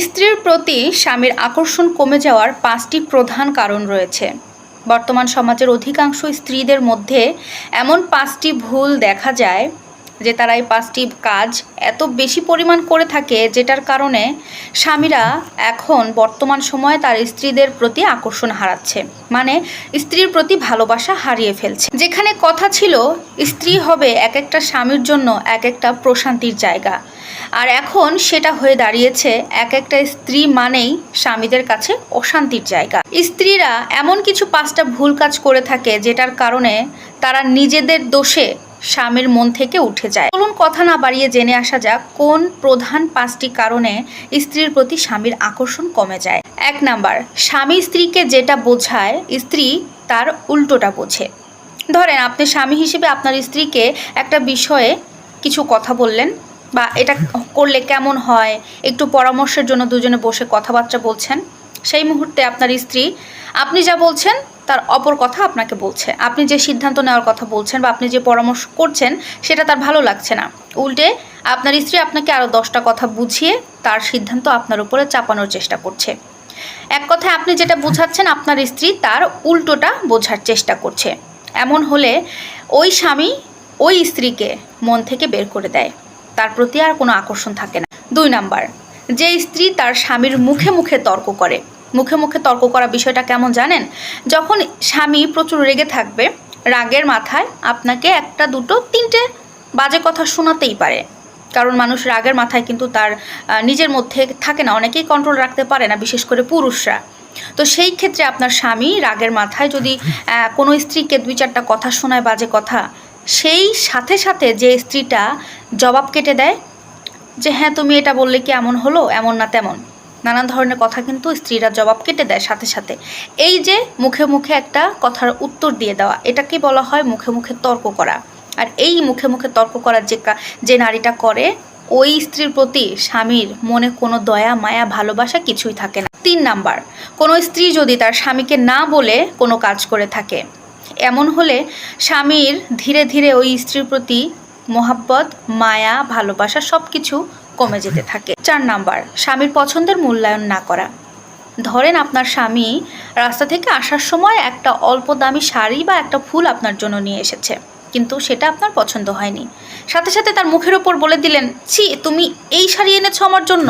স্ত্রীর প্রতি স্বামীর আকর্ষণ কমে যাওয়ার পাঁচটি প্রধান কারণ রয়েছে। বর্তমান সমাজের অধিকাংশ স্ত্রীদের মধ্যে এমন পাঁচটি ভুল দেখা যায় যে তারা এই পাঁচটি কাজ এত বেশি পরিমাণ করে থাকে যেটার কারণে স্বামীরা এখন বর্তমান সময়ে তার স্ত্রীদের প্রতি আকর্ষণ হারাচ্ছে। মানে স্ত্রীর প্রতি ভালোবাসা হারিয়ে ফেলছে। যেখানে কথা ছিল, স্ত্রী হবে এক একটা স্বামীর জন্য এক একটা প্রশান্তির জায়গা। আর এখন সেটা হয়ে দাঁড়িয়েছে এক একটা স্ত্রী মানেই স্বামীদের কাছে অশান্তির জায়গা। স্ত্রীরা এমন কিছু পাঁচটা ভুল কাজ করে থাকে যেটার কারণে তারা নিজেদের দোষে স্বামীর মন থেকে উঠে যায়। চলুন কথা না বাড়িয়ে জেনে আসা যাক কোন প্রধান পাঁচটি কারণে স্ত্রীর প্রতি স্বামীর আকর্ষণ কমে যায়। এক নাম্বার, স্বামী স্ত্রীকে যেটা বোঝায়, স্ত্রী তার উল্টোটা বোঝে। ধরেন আপনি স্বামী হিসেবে আপনার স্ত্রীকে একটা বিষয়ে কিছু কথা বললেন বা এটা করলে কেমন হয়? একটু পরামর্শের জন্য দুজনে বসে কথাবার্তা বলছেন। সেই মুহূর্তে আপনার স্ত্রী, আপনি যা বলছেন তার অপর কথা আপনাকে বলছে। আপনি যে সিদ্ধান্ত নেওয়ার কথা বলছেন বা আপনি যে পরামর্শ করছেন, সেটা তার ভালো লাগছে না। উল্টে আপনার স্ত্রী আপনাকে আরও দশটা কথা বুঝিয়ে তার সিদ্ধান্ত আপনার উপরে চাপানোর চেষ্টা করছে। এক কথায় আপনি যেটা বোঝাচ্ছেন আপনার স্ত্রী তার উল্টোটা বোঝার চেষ্টা করছে। এমন হলে ওই স্বামী ওই স্ত্রীকে মন থেকে বের করে দেয়। তার প্রতি আর কোনো আকর্ষণ থাকে না। দুই নাম্বার যে স্ত্রী তার স্বামীর মুখে মুখে তর্ক করে। মুখে মুখে তর্ক করা বিষয়টা কেমন জানেন? যখন স্বামী প্রচুর রেগে থাকবে, রাগের মাথায় আপনাকে একটা, দুটো, তিনটে বাজে কথা শোনাতেই পারে। কারণ মানুষ রাগের মাথায় কিন্তু তার নিজের মধ্যে থাকে না, অনেকেই কন্ট্রোল রাখতে পারে না, বিশেষ করে পুরুষরা। তো সেই ক্ষেত্রে আপনার স্বামী রাগের মাথায় যদি কোনো স্ত্রীকে দুই চারটা কথা শোনায় বাজে কথা, সেই সাথে সাথে যে স্ত্রীটা জবাব কেটে দেয় যে হ্যাঁ তুমি এটা বললে কি এমন হলো? এমন না তেমন। নানান ধরনের কথা কিন্তু স্ত্রীরা জবাব কেটে দেয় সাথে সাথে। এই যে, মুখে মুখে একটা কথার উত্তর দিয়ে দেওয়া, এটাকে বলা হয় মুখে মুখে তর্ক করা। আর এই মুখে মুখে তর্ক করার যে যে নারীটা করে, ওই স্ত্রীর প্রতি স্বামীর মনে কোনো দয়া, মায়া, ভালোবাসা কিছুই থাকে না। তিন নাম্বার, কোনো স্ত্রী যদি তার স্বামীকে না বলে কোনো কাজ করে থাকে, এমন হলে স্বামীর ধীরে ধীরে ওই স্ত্রীর প্রতি মোহাব্বত, মায়া, ভালোবাসা সব কিছু কমে যেতে থাকে। চার নাম্বার, স্বামীর পছন্দের মূল্যায়ন না করা। ধরেন আপনার স্বামী রাস্তা থেকে আসার সময় একটা অল্প দামি শাড়ি বা একটা ফুল আপনার জন্য নিয়ে এসেছে, কিন্তু সেটা আপনার পছন্দ হয়নি। সাথে সাথে তার মুখের ওপর বলে দিলেন, ছি, তুমি এই শাড়ি এনেছো আমার জন্য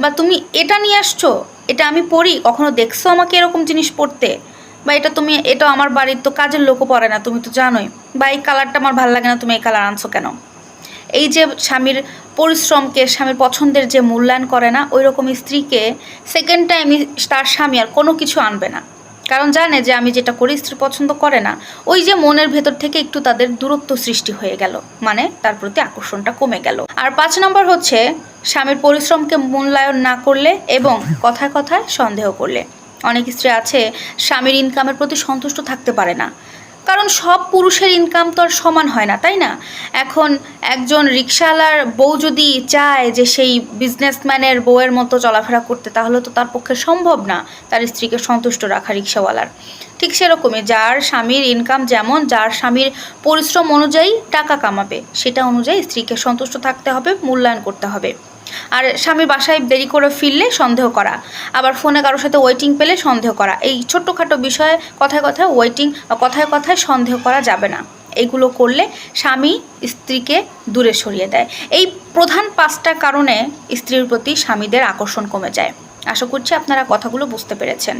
বা তুমি এটা নিয়ে আসছো, এটা আমি পরি, কখনো দেখছ আমাকে এরকম জিনিস পরতে? বা এটা তুমি, এটা আমার বাড়ির তো কাজের লোকও পরে না, তুমি তো জানোই। বা এই কালারটা আমার ভালো লাগে না, তুমি এই কালার আনছো কেন? এই যে স্বামীর পরিশ্রমকে, স্বামীর পছন্দের যে মূল্যায়ন করে না ওই রকম স্ত্রীকে সেকেন্ড টাইম তার স্বামী আর কোনো কিছু আনবে না। কারণ জানে যে আমি যেটা করি, স্ত্রী পছন্দ করে না, ওই যে মনের ভেতর থেকে একটু তাদের দূরত্ব সৃষ্টি হয়ে গেল মানে তার প্রতি আকর্ষণটা কমে গেল। আর পাঁচ নম্বর হচ্ছে, স্বামীর পরিশ্রমকে মূল্যায়ন না করলে এবং কথায় কথায় সন্দেহ করলে। অনেক স্ত্রী আছে, স্বামীর ইনকামের প্রতি সন্তুষ্ট থাকতে পারে না। কারণ সব পুরুষের ইনকাম তো আর সমান হয় না, তাই না? এখন একজন রিক্সাওয়ালার বউ যদি চায় যে সেই বিজনেসম্যানের বউয়ের মতো চলাফেরা করতে, তাহলে তো তার পক্ষে সম্ভব না তার স্ত্রীকে সন্তুষ্ট রাখা রিক্সাওয়ালার ঠিক সেরকমই যার স্বামীর ইনকাম যেমন, যার স্বামীর পরিশ্রম অনুযায়ী টাকা কামাবে, সেটা অনুযায়ী স্ত্রীকে সন্তুষ্ট থাকতে হবে, মূল্যায়ন করতে হবে। আর স্বামীর বাসায় দেরি করে ফিরলে সন্দেহ করা। আবার ফোনে কারোর সাথে ওয়েটিং পেলে সন্দেহ করা। এই ছোট্টখাটো বিষয়ে কথায় কথায় ওয়েটিং বা কথায় কথায় সন্দেহ করা যাবে না। এইগুলো করলে স্বামী স্ত্রীকে দূরে সরিয়ে দেয়। এই প্রধান পাঁচটা কারণে স্ত্রীর প্রতি স্বামীদের আকর্ষণ কমে যায়। আশা করছি আপনারা কথাগুলো বুঝতে পেরেছেন।